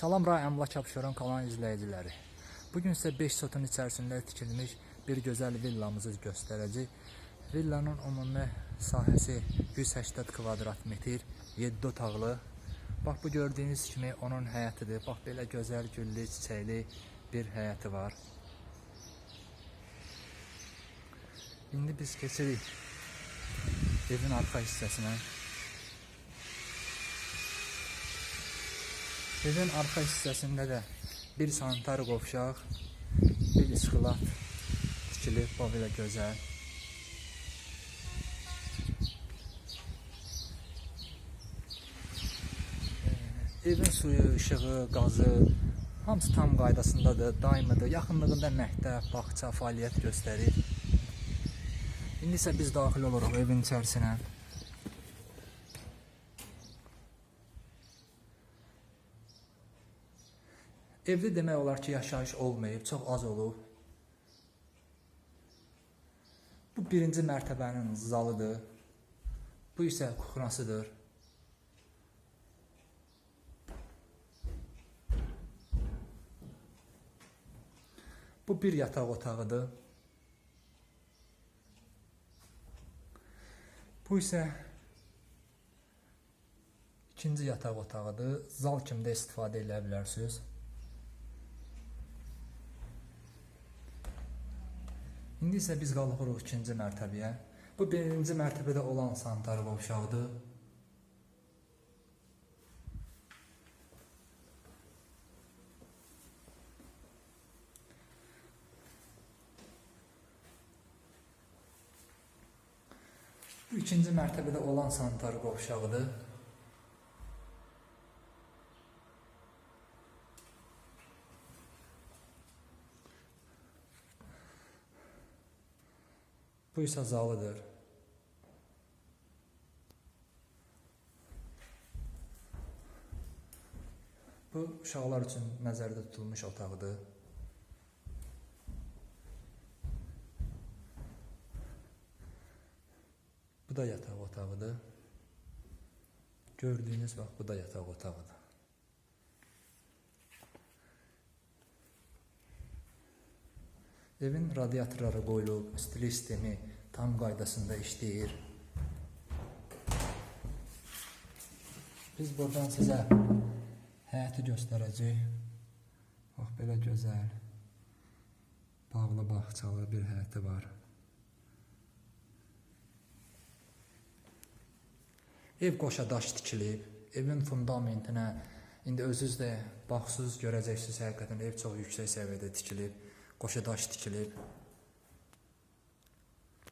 Salam Ray Əmlak Abşeron kanal izləyiciləri. Bugün sizə 5 sotun içərisində tikilmiş bir gözəl villamızı göstərəcək. Villanın ümumi sahəsi 180 kvadrat metr, 7 otaqlı. Bax bu gördüyünüz kimi onun həyətidir. Bax belə gözəl güllü, çiçəkli bir həyəti var. İndi biz keçirik evin arxa hissəsinə. Evin arxa hissəsində də bir sanitar qovşaq, bir iskilat tikilib, o belə gözəl. Ee, Evin suyu, işığı, qazı hamısı tam qaydasındadır, daimidir. Yaxınlığında məktəb, bağça fəaliyyət göstərir. İndi isə biz daxil oluruq evin içərisinə. Evdə demək olar ki, yaşayış olmayıb, çox az olub. Bu birinci mərtəbənin zalıdır. Bu isə kuxnasıdır. Bu bir yataq otağıdır. Bu isə ikinci yataq otağıdır. Zal kimi də istifadə edə bilərsiniz. İndi isə biz qalxırıq ikinci mərtəbəyə. Bu birinci mərtəbədə olan sanitar qovşağıdır. Bu ikinci mərtəbədə olan sanitar qovşağıdır. Bu isə zalıdır. Bu uşaqlar üçün nəzərdə tutulmuş otaqdır. Bu da yataq otağıdır. Gördüyünüz bax bu da yataq otağıdır. Evin radiatorları qoyulub, istilik sistemi tam qaydasında işləyir. Biz buradan sizə həyəti göstərəcək. Bax belə gözəl, bağlı bağçalı bir həyəti var. Ev qoşa daş tikilib. Evin fundamentinə indi özünüz də baxsız görəcəksiniz həqiqətən ev çox yüksək səviyyədə tikilib. Qoşa daş tikilib.